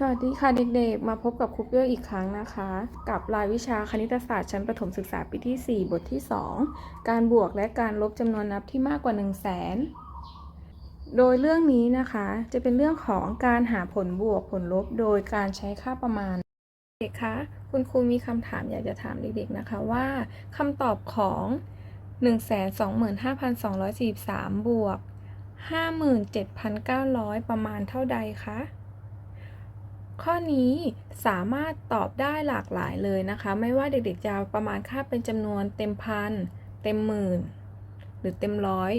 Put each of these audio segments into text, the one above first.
สวัสดีค่ะเด็กๆ มาพบกับครูเปี้ยวอีกครั้งนะคะ กับรายวิชาคณิตศาสตร์ชั้นประถมศึกษาปีที่ 4 บทที่ 2 การบวกและการลบจำนวนนับที่มากกว่า 1 0 0 0 0แสนโดยเรื่องนี้นะคะจะเป็นเรื่องของการหาผลบวกผลลบโดยการใช้ค่าประมาณ เด็กคะคุณครูมีคำถามอยากจะถามเด็กๆนะคะว่าคำตอบของ 125,243 บวก 57,900 ประมาณเท่าใดคะ ข้อนี้สามารถตอบได้หลากหลายเลยนะคะ ไม่ว่าเด็กๆจะประมาณค่าเป็นจำนวนเต็มพัน เต็มหมื่น หรือเต็มร้อย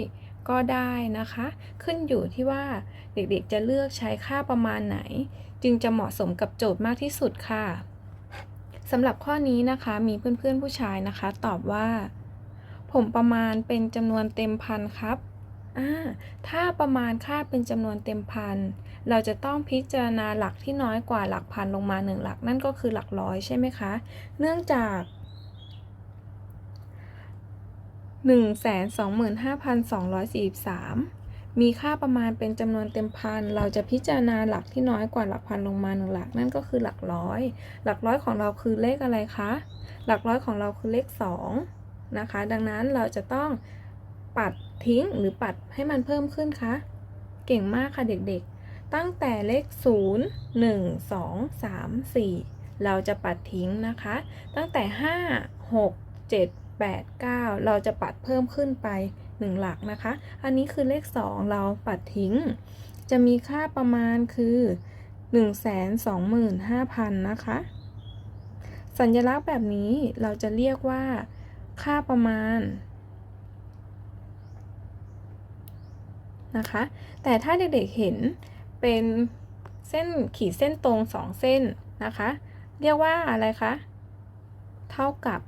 ก็ได้นะคะ ขึ้นอยู่ที่ว่าเด็กๆจะเลือกใช้ค่าประมาณไหน จึงจะเหมาะสมกับโจทย์มากที่สุดค่ะสำหรับข้อนี้นะคะมีเพื่อนๆผู้ชายนะคะ ตอบว่า ผมประมาณเป็นจำนวนเต็มพันครับ ถ้าประมาณค่าเป็นจำนวนเต็มพัน เราจะต้องพิจารณาหลักที่น้อยกว่าหลักพันลงมาหนึ่งหลัก นั่นก็คือหลักร้อยใช่ไหมคะ เนื่องจาก125,243 มีค่าประมาณเป็นจำนวนเต็มพัน เราจะพิจารณาหลักที่น้อยกว่าหลักพันลงมาหนึ่งหลัก นั่นก็คือหลักร้อย หลักร้อยของเราคือเลขอะไรคะ หลักร้อยของเราคือเลข2นะคะ ดังนั้นเราจะต้อง ปัดทิ้งหรือปัดให้มันเพิ่มขึ้นคะ เก่งมากค่ะเด็กๆ ตั้งแต่เลข 0 1 2 3 4 เราจะปัดทิ้งนะคะ ตั้งแต่ 5 6 7 8 9 เราจะปัดเพิ่มขึ้นไป 1 หลักนะคะ อันนี้คือเลข 2 เราปัดทิ้ง จะมีค่าประมาณคือ125,000 นะคะ สัญลักษณ์แบบนี้เราจะเรียกว่าค่าประมาณ นะคะ แต่ถ้าเด็กๆเห็นเป็นเส้นขีดเส้นตรงสองเส้นนะคะ เรียกว่าอะไรคะ เท่ากับ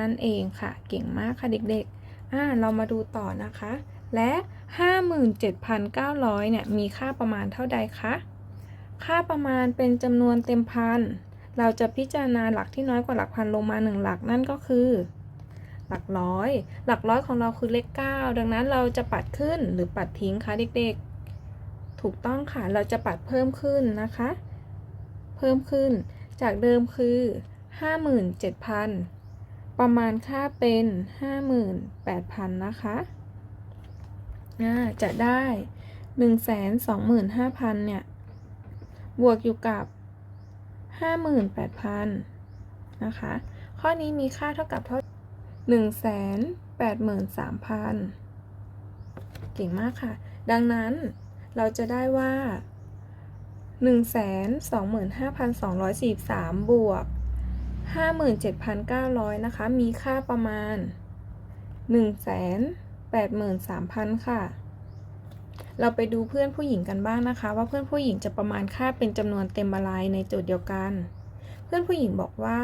นั่นเองค่ะ เก่งมากค่ะเด็กๆอ่าเรามาดูต่อนะคะ และ 57,900เนี่ยมีค่าประมาณเท่าใดคะ ค่าประมาณเป็นจำนวนเต็มพัน เราจะพิจารณาหลักที่น้อยกว่าหลักพันลงมา 1 หลักนั่นก็คือ หลักร้อย หลักร้อยของเราคือเลข 9 ดังนั้นเราจะปัดขึ้นหรือปัดทิ้งคะเด็กๆ ถูกต้องค่ะ เราจะปัดเพิ่มขึ้นนะคะ เพิ่มขึ้น จากเดิมคือ 57,000 ประมาณค่าเป็น 58,000 นะคะจะได้ 125,000 เนี่ย บวกอยู่กับ 58,000 นะคะ ข้อนี้มีค่าเท่ากับเท่า 183,000 เก่งมากค่ะ ดังนั้นเราจะได้ว่า 125,243 บวก 57,900 นะคะ มีค่าประมาณ 183,000 ค่ะ เราไปดูเพื่อนผู้หญิงกันบ้างนะคะ ว่าเพื่อนผู้หญิงจะประมาณค่าเป็นจำนวนเต็มอะไรในโจทย์เดียวกัน เพื่อนผู้หญิงบอกว่า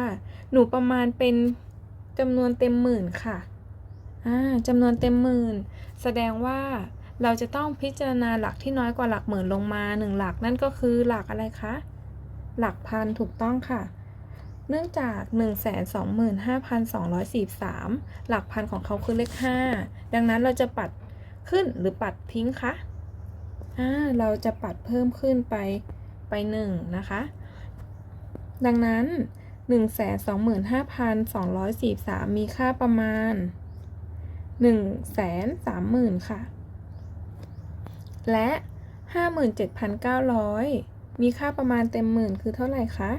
หนูประมาณเป็น จำนวนเต็มหมื่นค่ะอ่าจำนวนเต็มหมื่น แสดงว่าเราจะต้องพิจารณาหลักที่น้อยกว่าหลักหมื่นลงมาหนึ่งหลักนั่นก็คือหลักอะไรคะ หลักพันถูกต้องค่ะ เนื่องจาก 125,243 หลักพันของเขาคือเลข 5 ดังนั้นเราจะปัดขึ้นหรือปัดทิ้งคะอ่าเราจะปัดเพิ่มขึ้นไปไป 1 นะคะ ดังนั้น 125,243 มีค่าประมาณ 130,000 ค่ะ และ 57,900 มีค่าประมาณเต็มหมื่นคือเท่าไหร่คะ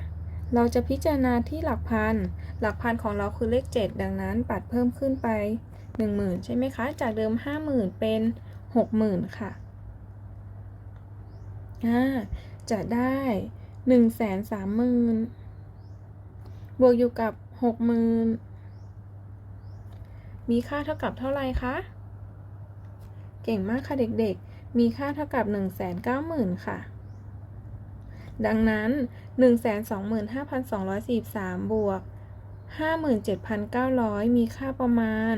เราจะพิจารณาที่หลักพัน หลักพันของเราคือเลข 7 ดังนั้นปัดเพิ่มขึ้นไป 10,000 ใช่ไหมคะ จากเดิม 50,000 เป็น 60,000 ค่ะอ่าจะได้ 130,000 บวกอยู่กับ60,000มีค่าเท่ากับเท่าไหร่คะ เก่งมากค่ะเด็กๆ มีค่าเท่ากับ 190,000 ค่ะ ดังนั้น 125,243 บวก 57,900 มีค่าประมาณ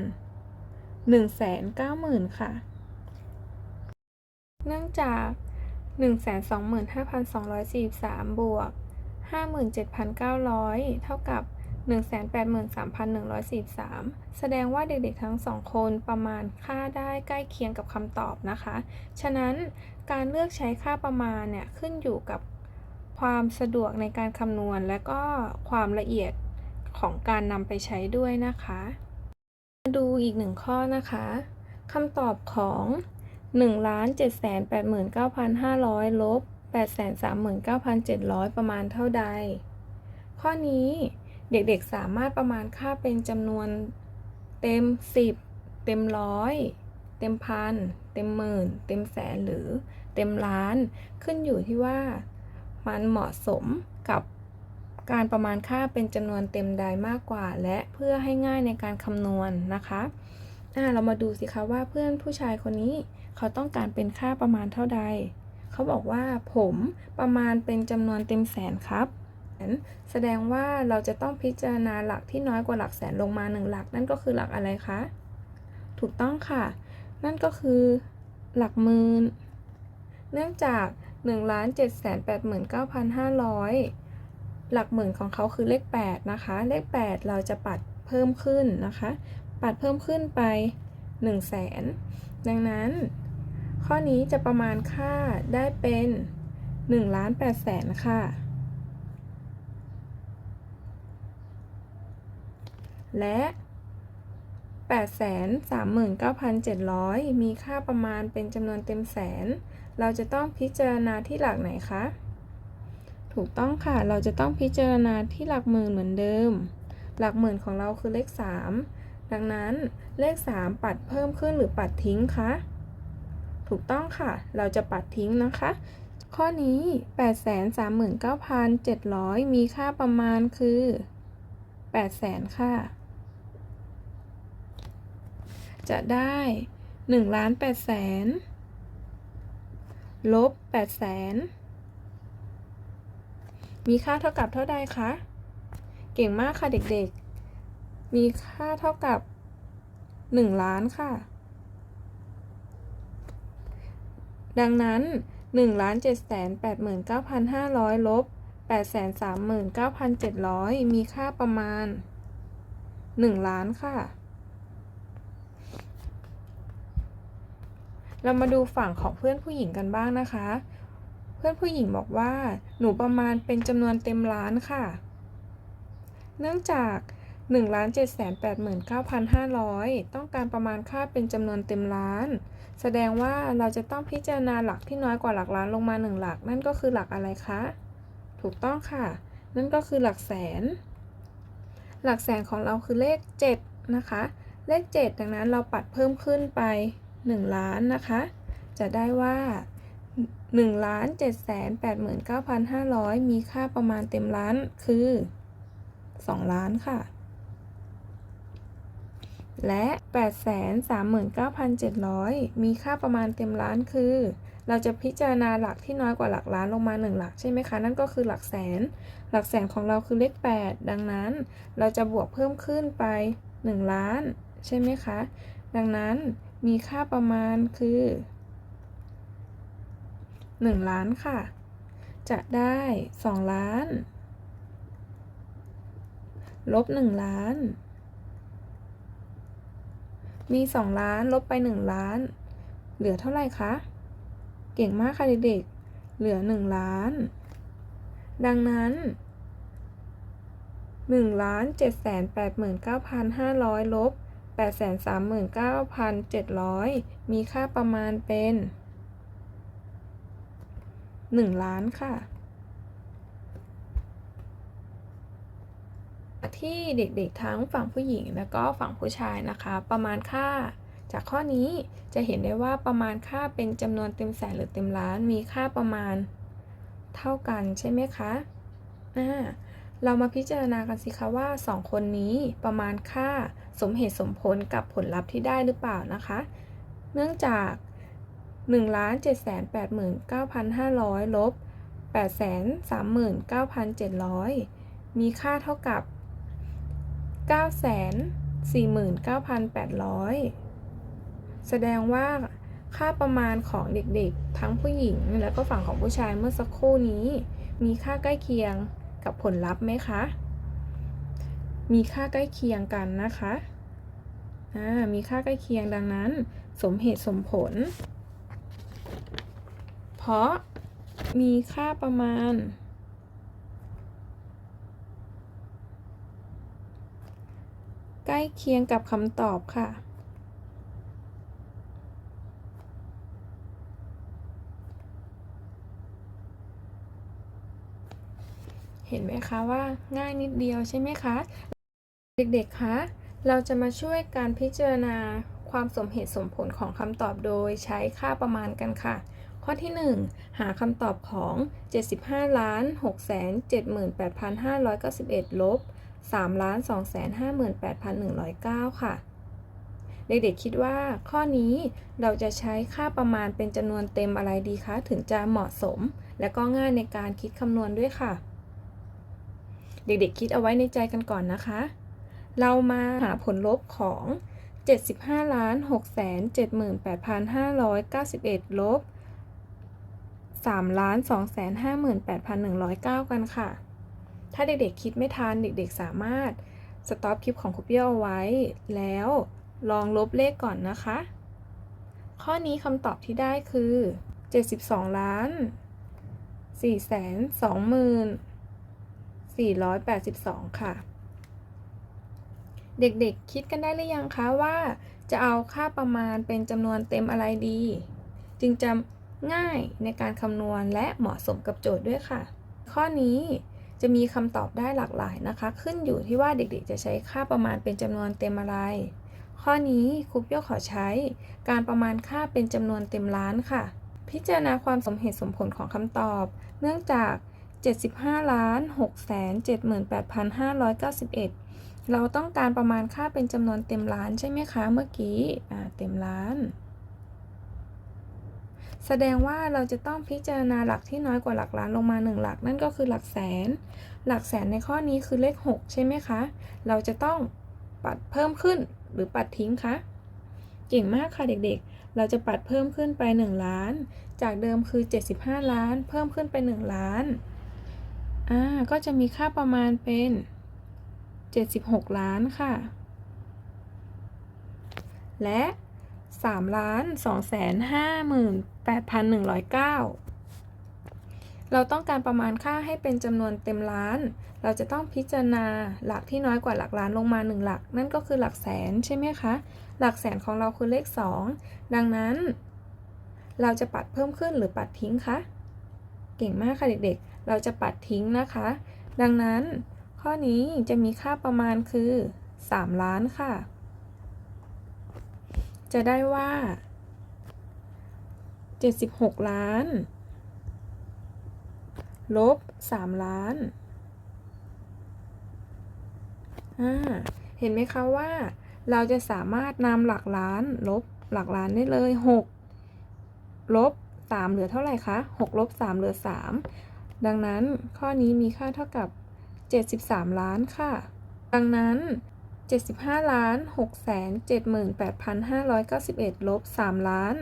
190,000 ค่ะ เนื่องจาก 125,243 บวก 57,900 เท่ากับ 183,143 แสดงว่าเด็กๆทั้งสองคนประมาณค่าได้ใกล้เคียงกับคำตอบนะคะ ฉะนั้นการเลือกใช้ค่าประมาณเนี่ยขึ้นอยู่กับความสะดวกในการคำนวณ และก็ความละเอียดของการนำไปใช้ด้วยนะคะ มาดูอีกหนึ่งข้อนะคะคำตอบของ 1,789,500ลบ 839,700 ประมาณเท่าใด ข้อนี้เด็กๆสามารถประมาณค่าเป็นจำนวนเต็ม 10 เต็มร้อยเต็มพัน เต็มหมื่น เต็มแสนหรือเต็มล้าน ขึ้นอยู่ที่ว่ามันเหมาะสมกับการประมาณค่าเป็นจำนวนเต็มใดมากกว่า และเพื่อให้ง่ายในการคำนวณนะคะอ่าเรามาดูสิคะว่าเพื่อนผู้ชายคนนี้เขาต้องการเป็นค่าประมาณเท่าใด เขาบอกว่าผมประมาณเป็นจำนวนเต็มแสนครับ แสดงว่าเราจะต้องพิจารณาหลักที่น้อยกว่าหลักแสนลงมาหนึ่งหลัก นั่นก็คือหลักอะไรคะ ถูกต้องค่ะ นั่นก็คือหลักหมื่น เนื่องจาก 1,789,500 หลักหมื่นของเขาคือเลข 8 นะคะ เลข 8 เราจะปัดเพิ่มขึ้นนะคะ ปัดเพิ่มขึ้นไป 1 0 0 0 0แสนดังนั้น ข้อนี้จะประมาณค่าได้เป็น1ล้าน8แสนค่ะ และ839,700 มีค่าประมาณเป็นจำนวนเต็มแสน เราจะต้องพิจารณาที่หลักไหนคะ ถูกต้องค่ะ เราจะต้องพิจารณาที่หลักหมื่นเหมือนเดิม หลักหมื่นของเราคือเลข 3 ดังนั้นเลข 3 ปัดเพิ่มขึ้นหรือปัดทิ้งคะ ถูกต้องค่ะ เราจะปัดทิ้งนะคะ ข้อนี้ 839,700 มีค่าประมาณคือ 800,000 ค่ะ จะได้1ล้าน8แสนลบ8แสนมีค่าเท่ากับเท่าใดคะ เก่งมากค่ะเด็กๆ มีค่าเท่ากับ 1 ล้านค่ะ ดังนั้น1ล้าน7แสน89,500 ลบ 839,700 มีค่าประมาณ 1 ล้านค่ะ เรามาดูฝั่งของเพื่อนผู้หญิงกันบ้างนะคะ เพื่อนผู้หญิงบอกว่า หนูประมาณเป็นจำนวนเต็มล้านค่ะ เนื่องจาก 1,789,500 ต้องการประมาณค่าเป็นจำนวนเต็มล้าน แสดงว่าเราจะต้องพิจารณาหลักที่น้อยกว่าหลักล้านลงมา 1 หลัก นั่นก็คือหลักอะไรคะ ถูกต้องค่ะ นั่นก็คือหลักแสน หลักแสนของเราคือเลข 7 นะคะ เลข 7 ดังนั้นเราปัดเพิ่มขึ้นไป 1 ล้านนะคะ จะได้ว่า1ล้าน7แสน89,500 มีค่าประมาณเต็มล้านคือ 2 ล้านค่ะ และ 839,700 มีค่าประมาณเต็มล้านคือ เราจะพิจารณาหลักที่น้อยกว่าหลักล้านลงมา 1 หลักใช่ไหมคะ นั่นก็คือหลักแสน หลักแสนของเราคือเลข 8 ดังนั้น เราจะบวกเพิ่มขึ้นไป 1 ล้าน ใช่ไหมคะ ดังนั้นมีค่าประมาณคือ 1 ล้านค่ะ จะได้ 2 ล้าน ลบ 1 ล้าน มี 2 ล้านลบไป 1 ล้าน เหลือเท่าไหร่คะ เก่งมากค่ะเด็กๆ เหลือ 1 ล้าน ดังนั้น1ล้าน7แสน89,500ลบ839,700 มีค่าประมาณเป็น 1 ล้านค่ะ ที่เด็กๆทั้งฝั่งผู้หญิงและก็ฝั่งผู้ชายนะคะ ประมาณค่า จากข้อนี้จะเห็นได้ว่าประมาณค่าเป็นจำนวนเต็มแสนหรือเต็มล้านมีค่าประมาณเท่ากันใช่ไหมคะอ่าเรามาพิจารณากันสิคะว่า 2 คนนี้ประมาณค่าสมเหตุสมผลกับผลลัพธ์ที่ได้หรือเปล่านะคะ เนื่องจาก1 7 8 9 5 0 0ลบ8 3 9 7 0 0 มีค่าเท่ากับ 9 4 9 8 0 0 แสดงว่าค่าประมาณของเด็กๆ ทั้งผู้หญิงและก็ฝั่งของผู้ชายเมื่อสักครู่นี้ มีค่าใกล้เคียงกับผลลัพธ์ไหมคะ มีค่าใกล้เคียงกันนะคะมีค่าใกล้เคียงดังนั้น สมเหตุสมผล เพราะมีค่าประมาณ ใกล้เคียงกับคำตอบค่ะ เห็นไหมคะว่าง่ายนิดเดียวใช่ไหมคะ เด็กๆ คะ เราจะมาช่วยการพิจารณาความสมเหตุสมผลของคำตอบโดยใช้ค่าประมาณกันค่ะ ข้อที่ 1 หาคำตอบของ 75ล้าน6 7 8 5 9 1 ลบ 3ล้าน2 5 8 1 0 9 ค่ะ เด็กๆคิดว่าข้อนี้เราจะใช้ค่าประมาณเป็นจำนวนเต็มอะไรดีคะ ถึงจะเหมาะสม และก็ง่ายในการคิดคำนวณด้วยค่ะ เด็กๆคิดเอาไว้ในใจกันก่อนนะคะ เรามาหาผลลบของ75ล้าน6 7 8 5 9 1 ลบ3ล้าน2 5 8 1 0 9 กันค่ะ ถ้าเด็กๆคิดไม่ทันเด็กๆสามารถสต็อปคลิปของครูเปี้ยวเอาไว้ แล้วลองลบเลขก่อนนะคะ ข้อนี้คำตอบที่ได้คือ 72 ล้าน4แสน2หมื่น482 ค่ะ เด็กๆคิดกันได้หรือยังคะว่า จะเอาค่าประมาณเป็นจำนวนเต็มอะไรดี จึงจะง่ายในการคำนวณและเหมาะสมกับโจทย์ด้วยค่ะ ข้อนี้ จะมีคำตอบได้หลากหลายนะคะ ขึ้นอยู่ที่ว่าเด็กๆ จะใช้ค่าประมาณเป็นจำนวนเต็มอะไร ข้อนี้ครูเปี้ยวขอใช้การประมาณค่าเป็นจำนวนเต็มล้านค่ะ พิจารณาความสมเหตุสมผลของคำตอบ เนื่องจาก 75ล้าน6แสน78,591 เราต้องการประมาณค่าเป็นจำนวนเต็มล้านใช่ไหมคะเมื่อกี้อ่าเต็มล้าน แสดงว่าเราจะต้องพิจารณาหลักที่น้อยกว่าหลักล้านลงมา 1 หลัก นั่นก็คือหลักแสน หลักแสนในข้อนี้คือเลข 6 ใช่ไหมคะ เราจะต้องปัดเพิ่มขึ้นหรือปัดทิ้งคะ เก่งมากค่ะเด็กๆ เราจะปัดเพิ่มขึ้นไป 1 ล้าน จากเดิมคือ 75 ล้าน เพิ่มขึ้นไป 1 ล้าน อ่า ก็จะมีค่าประมาณเป็น 76 ล้านค่ะ และ3ล้าน2 5 0 0 0 0 8,109 เราต้องการประมาณค่าให้เป็นจำนวนเต็มล้าน เราจะต้องพิจารณาหลักที่น้อยกว่าหลักล้านลงมา 1 หลัก นั่นก็คือหลักแสนใช่ไหมคะ หลักแสนของเราคือเลข 2 ดังนั้น เราจะปัดเพิ่มขึ้นหรือปัดทิ้งคะ เก่งมากค่ะเด็กๆ เราจะปัดทิ้งนะคะ ดังนั้น ข้อนี้จะมีค่าประมาณคือ 3 ล้านค่ะ จะได้ว่า 76 ล้าน ลบ 3 ล้าน เห็นไหมคะว่า เราจะสามารถนำหลักล้าน ลบหลักล้านได้เลย 6 ลบ 3 เหลือเท่าไหร่คะ 6 ลบ 3 เหลือ 3 ดังนั้นข้อนี้มีค่าเท่ากับ 73 ล้านค่ะ ดังนั้น75ล้าน6แสน78,591ลบ3ล้าน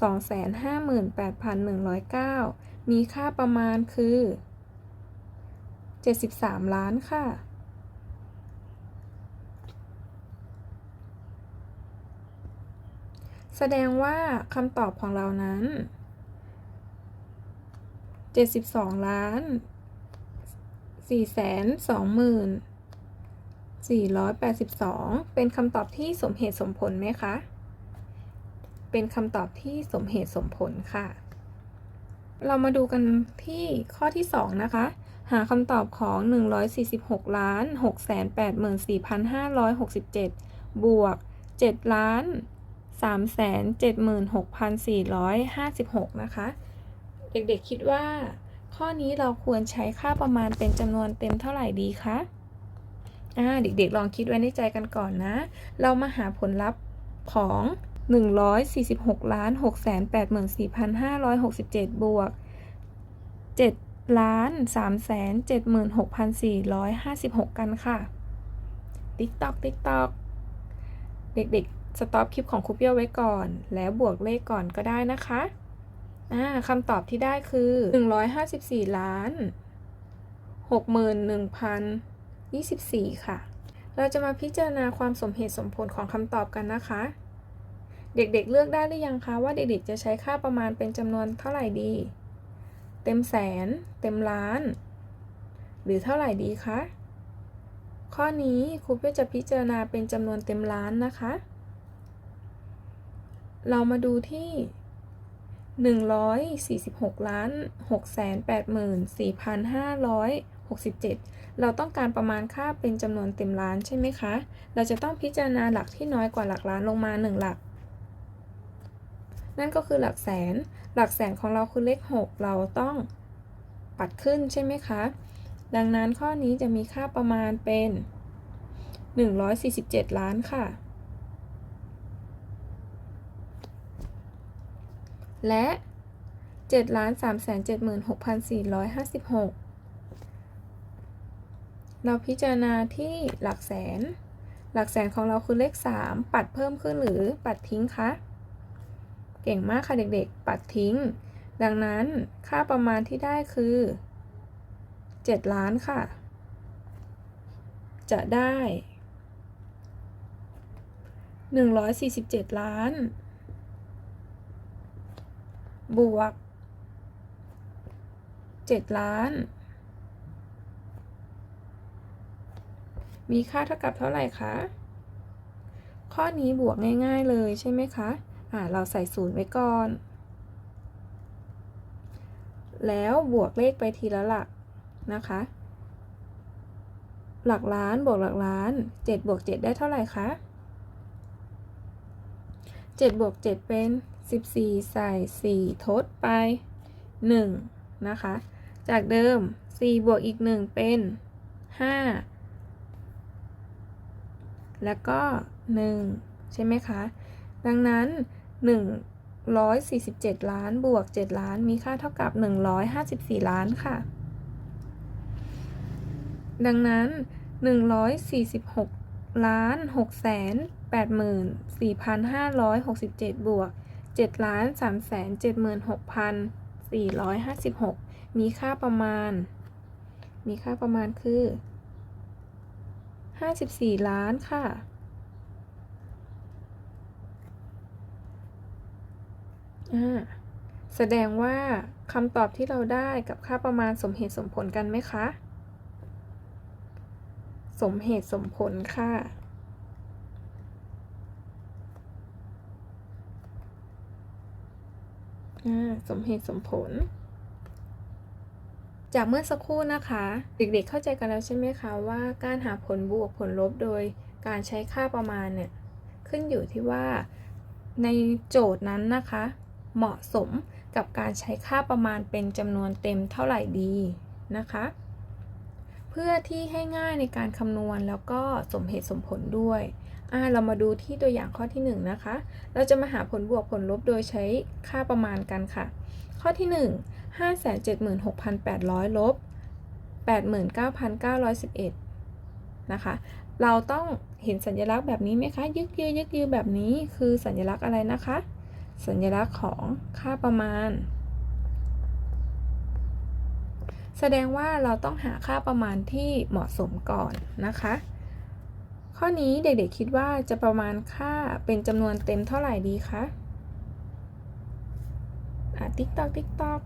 258,109 มีค่าประมาณคือ 73 ล้านค่ะ แสดงว่าคำตอบของเรานั้น 72 ล้าน4แสน2หมื่น482 เป็นคำตอบที่สมเหตุสมผลไหมคะ เป็นคำตอบที่สมเหตุสมผลค่ะ เรามาดูกันที่ข้อที่ 2 นะคะ หาคำตอบของ 146ล้าน684,567 บวก7ล้าน376,456 นะคะ เด็กๆคิดว่า ข้อนี้เราควรใช้ค่าประมาณเป็นจำนวนเต็มเท่าไหร่ดีคะอ่าเด็กๆลองคิดไว้ในใจกันก่อนนะ เรามาหาผลลัพธ์ของ 146ล้าน684,567 บวก7ล้าน376,456 กันค่ะติ๊กตอกติ๊กตอกเด็กๆ สต็อปคลิปของครูเปี้ยวไว้ก่อน แล้วบวกเลขก่อนก็ได้นะคะคำตอบที่ได้คือ 154 ล้าน 61,024 ค่ะ เราจะมาพิจารณาความสมเหตุสมผลของคำตอบกันนะคะ เด็กๆเลือกได้หรือยังคะว่าเด็กๆจะใช้ค่าประมาณเป็นจำนวนเท่าไหร่ดี เต็มแสน เต็มล้าน หรือเท่าไหร่ดีคะข้อนี้ครูเพื่อจะพิจารณาเป็นจำนวนเต็มล้านนะคะ เรามาดูที่ 146ล้าน684,567 เราต้องการประมาณค่าเป็นจำนวนเต็มล้านใช่ไหมคะ เราจะต้องพิจารณาหลักที่น้อยกว่าหลักล้านลงมา 1 หลัก นั่นก็คือหลักแสน หลักแสนของเราคือเลข 6 เราต้องปัดขึ้นใช่ไหมคะ ดังนั้นข้อนี้จะมีค่าประมาณเป็น 147 ล้านค่ะ และ7ล้าน376,456 เราพิจารณาที่หลักแสน หลักแสนของเราคือเลข 3 ปัดเพิ่มขึ้นหรือปัดทิ้งคะ เก่งมากค่ะเด็กๆ ปัดทิ้ง ดังนั้นค่าประมาณที่ได้คือ 7 ล้านค่ะ จะได้ 147 ล้าน บวก 7 ล้าน มีค่าเท่ากับเท่าไหร่คะ ข้อนี้บวกง่ายๆเลยใช่ไหมคะ อ่าเราใส่ศูนย์ไว้ก่อน แล้วบวกเลขไปทีละหลักนะคะ หลักล้านบวกหลักล้าน7บวก7ได้เท่าไหร่คะ7บวก7เป็น 14 ใส่ 4 ทดไป 1 นะคะ จากเดิม 4 บวกอีก 1 เป็น 5 แล้วก็ 1 ใช่ไหมคะ ดังนั้น 147 ล้านบวก 7 ล้าน มีค่าเท่ากับ 154 ล้านค่ะ ดังนั้น 146 ล้าน 6 84,567 บวก 7 ล้าน 3 76,456 มีค่าประมาณ มีค่าประมาณคือ 54 ล้านค่ะ อ่า แสดงว่าคำตอบที่เราได้กับค่าประมาณสมเหตุสมผลกันไหมคะ สมเหตุสมผลค่ะ สมเหตุสมผล จากเมื่อสักครู่นะคะ เด็กๆเข้าใจกันแล้วใช่ไหมคะว่าการหาผลบวกผลลบโดยการใช้ค่าประมาณเนี่ย ขึ้นอยู่ที่ว่าในโจทย์นั้นนะคะ เหมาะสมกับการใช้ค่าประมาณเป็นจำนวนเต็มเท่าไหร่ดีนะคะ เพื่อที่ให้ง่ายในการคำนวณแล้วก็สมเหตุสมผลด้วยอ่าเรามาดูที่ตัวอย่างข้อที่1นงนะคะ เราจะมาหาผลบวกผลลบโดยใช้ค่าประมาณกันค่ะ ข้อที่ 1 576,800ลบ89,911นะคะ เราต้องเห็นสัญลักษณ์แบบนี้ไหมคะ ยึกยือยึกยือแบบนี้คือสัญลักษณ์อะไรนะคะ สัญลักษณ์ของค่าประมาณ แสดงว่าเราต้องหาค่าประมาณที่เหมาะสมก่อนนะคะ ข้อนี้เด็กๆคิดว่าจะประมาณค่าเป็นจำนวนเต็มเท่าไหร่ดีคะอะติ๊กตอกติ๊กตอก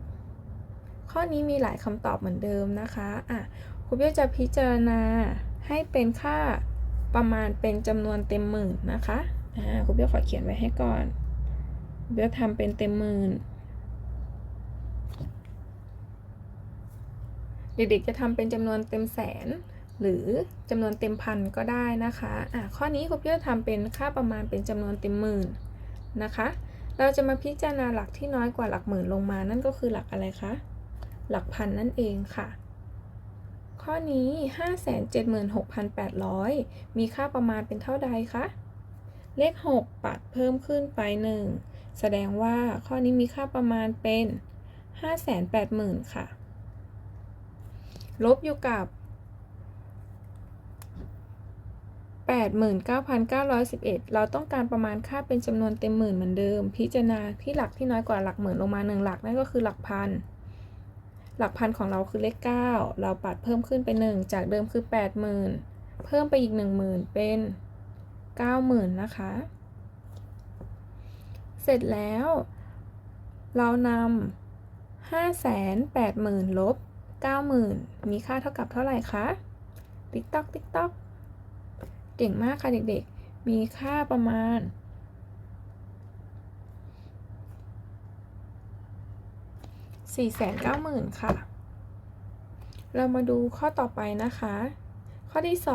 ข้อนี้มีหลายคำตอบเหมือนเดิมนะคะอะครูเบี้ยจะพิจารณาให้เป็นค่าประมาณเป็นจำนวนเต็มหมื่นนะคะอ่าครูเบี้ยขอเขียนไว้ให้ก่อน เบี้ยทำเป็นเต็มหมื่นเด็กๆจะทำเป็นจำนวนเต็มแสน หรือจำนวนเต็มพันก็ได้นะคะอะข้อนี้ครูเบี้ยทำเป็นค่าประมาณเป็นจำนวนเต็มหมื่นนะคะ เราจะมาพิจารณาหลักที่น้อยกว่าหลักหมื่นลงมานั่นก็คือหลักอะไรคะหลักพันนั่นเองค่ะ ข้อนี้ 576,800 มีค่าประมาณเป็นเท่าใดคะเลข 6 ปัดเพิ่มขึ้นไป 1 แสดงว่าข้อนี้มีค่าประมาณเป็น 580,000 ค่ะ ลบอยู่กับ 89,911 เราต้องการประมาณค่าเป็นจำนวนเต็มหมื่นเหมือนเดิม พิจารณาที่หลักที่น้อยกว่าหลักหมื่นลงมา 1 หลักนั่นก็คือหลักพัน หลักพันของเราคือเลข 9 เราปัดเพิ่มขึ้นไป 1 จากเดิมคือ 80,000 เพิ่มไปอีก 10,000 เป็น 90,000 นะคะ เสร็จแล้ว เรานำ580,000ลบ90,000มีค่าเท่ากับเท่าไหร่คะติ๊กต๊อกติ๊กต๊อกเก่งมากค่ะเด็กๆ มีค่าประมาณ490,000ค่ะ เรามาดูข้อต่อไปนะคะ ข้อที่2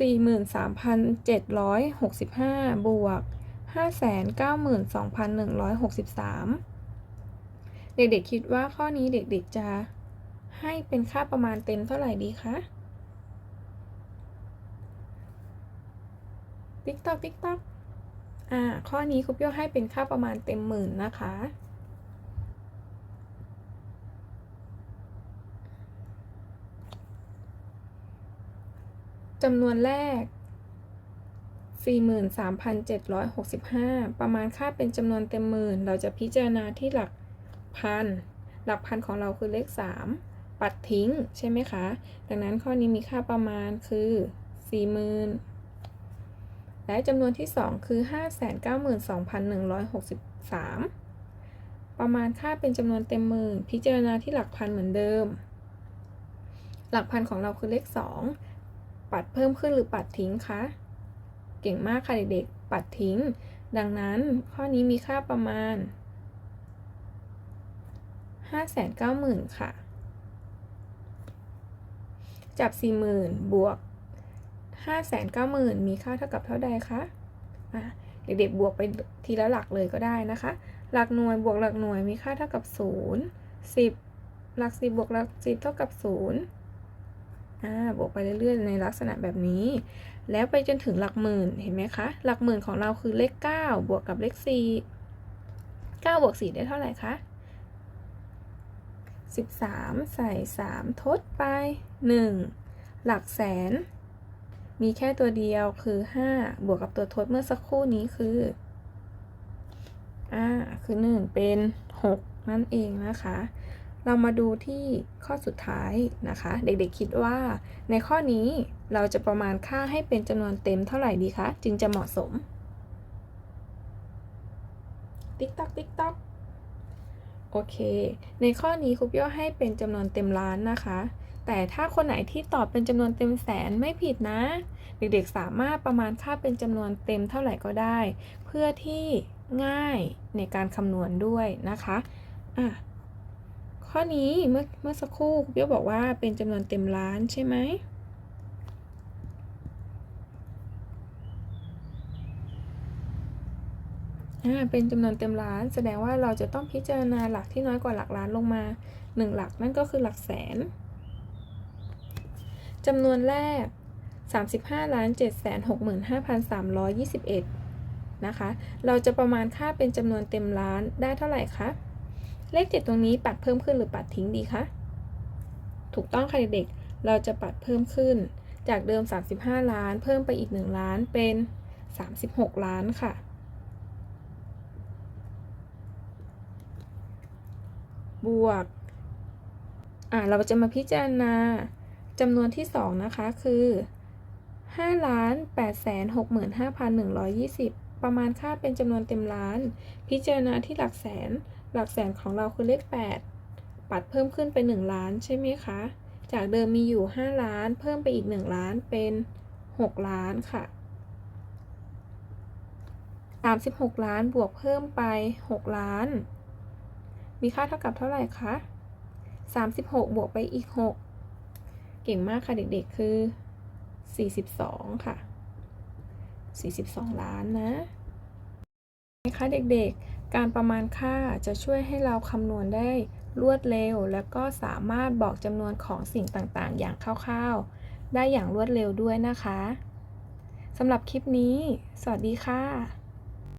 43,765 บวก 592,163 เด็กๆคิดว่าข้อนี้เด็กๆจะให้เป็นค่าประมาณเต็มเท่าไหร่ดีคะติ๊กตอกติ๊กตอกอ่า ข้อนี้ครูเปี้ยวให้เป็นค่าประมาณเต็มหมื่นนะคะ จำนวนแรก 43,765 ประมาณค่าเป็นจำนวนเต็มหมื่น เราจะพิจารณาที่หลักพัน หลักพันของเราคือเลข 3 ปัดทิ้งใช่ไหมคะ ดังนั้นข้อนี้มีค่าประมาณคือ 40,000 และจำนวนที่ 2 คือ 592,163 ประมาณค่าเป็นจำนวนเต็มหมื่น พิจารณาที่หลักพันเหมือนเดิม หลักพันของเราคือเลข 2 ปัดเพิ่มขึ้นหรือปัดทิ้งคะ เก่งมากค่ะเด็กๆ ปัดทิ้ง ดังนั้นข้อนี้มีค่าประมาณ 590,000 ค่ะ จับ 40,000 บวก 590,000 มีค่าเท่ากับเท่าใดคะะเด็กๆ บวกไปทีละหลักเลยก็ได้นะคะ หลักหน่วยบวกหลักหน่วยมีค่าเท่ากับ 0 10 หลัก 10 บวกหลัก 10 เท่ากับ 0อ่า บวกไปเรื่อยๆ ในลักษณะแบบนี้แล้วไปจนถึงหลักหมื่นเห็นไหมคะ หลักหมื่นของเราคือเลข 9 บวกกับเลข 4 9บวก4ได้เท่าไหร่คะ13 ใส่ 3 ทดไป 1 หลักแสน มีแค่ตัวเดียวคือ 5 บวกกับตัวทดเมื่อสักครู่นี้คืออ่าคือ 1 เป็น 6 นั่นเองนะคะ เรามาดูที่ข้อสุดท้ายนะคะ เด็กๆคิดว่าในข้อนี้ เราจะประมาณค่าให้เป็นจำนวนเต็มเท่าไหร่ดีคะ จึงจะเหมาะสม ติ๊กต๊อกติ๊กต๊อกโอเค ในข้อนี้ครูเปี้ยวให้เป็นจำนวนเต็มล้านนะคะ แต่ถ้าคนไหนที่ตอบเป็นจำนวนเต็มแสนไม่ผิดนะ เด็กๆสามารถประมาณค่าเป็นจำนวนเต็มเท่าไหร่ก็ได้ เพื่อที่ง่ายในการคำนวณด้วยนะคะอะข้อนี้เมื่อเมื่อสักครู่ครูเปี้ยวบอกว่าเป็นจำนวนเต็มล้านใช่ไหม อ่า เป็นจำนวนเต็มล้าน แสดงว่าเราจะต้องพิจารณาหลักที่น้อยกว่าหลักล้านลงมา 1 หลักนั่นก็คือหลักแสนจำนวนแรก 35ล้าน7 6 5 3 2 1 นะคะ เราจะประมาณค่าเป็นจำนวนเต็มล้านได้เท่าไหร่คะ เลข 7 ตรงนี้ปัดเพิ่มขึ้นหรือปัดทิ้งดีคะ ถูกต้องค่ะเด็กๆเราจะปัดเพิ่มขึ้น จากเดิม 35 ล้าน เพิ่มไปอีก 1 ล้านเป็น 36 ล้านค่ะ วกอ่าเราจะมาพิจารณาจำนวนที่ 2 นะคะ คือ5ล้าน8แสน65,120 ประมาณค่าเป็นจำนวนเต็มล้าน พิจารณาที่หลักแสน หลักแสนของเราคือเลข 8 ปัดเพิ่มขึ้นเป็น 1 ล้านใช่ไหมคะ จากเดิมมีอยู่ 5 ล้าน เพิ่มไปอีก 1 ล้านเป็น 6 ล้านค่ะ 36 ล้านบวกเพิ่มไป 6 ล้าน มีค่าเท่ากับเท่าไหร่คะ36 บวกไปอีก 6 เก่งมากค่ะเด็กๆ คือ 42 ค่ะ 42 ล้านนะนะคะเด็กๆ การประมาณค่าจะช่วยให้เราคำนวณได้รวดเร็ว และก็สามารถบอกจำนวนของสิ่งต่างๆ อย่างคร่าวๆ ได้อย่างรวดเร็วด้วยนะคะสำหรับคลิปนี้ สวัสดีค่ะ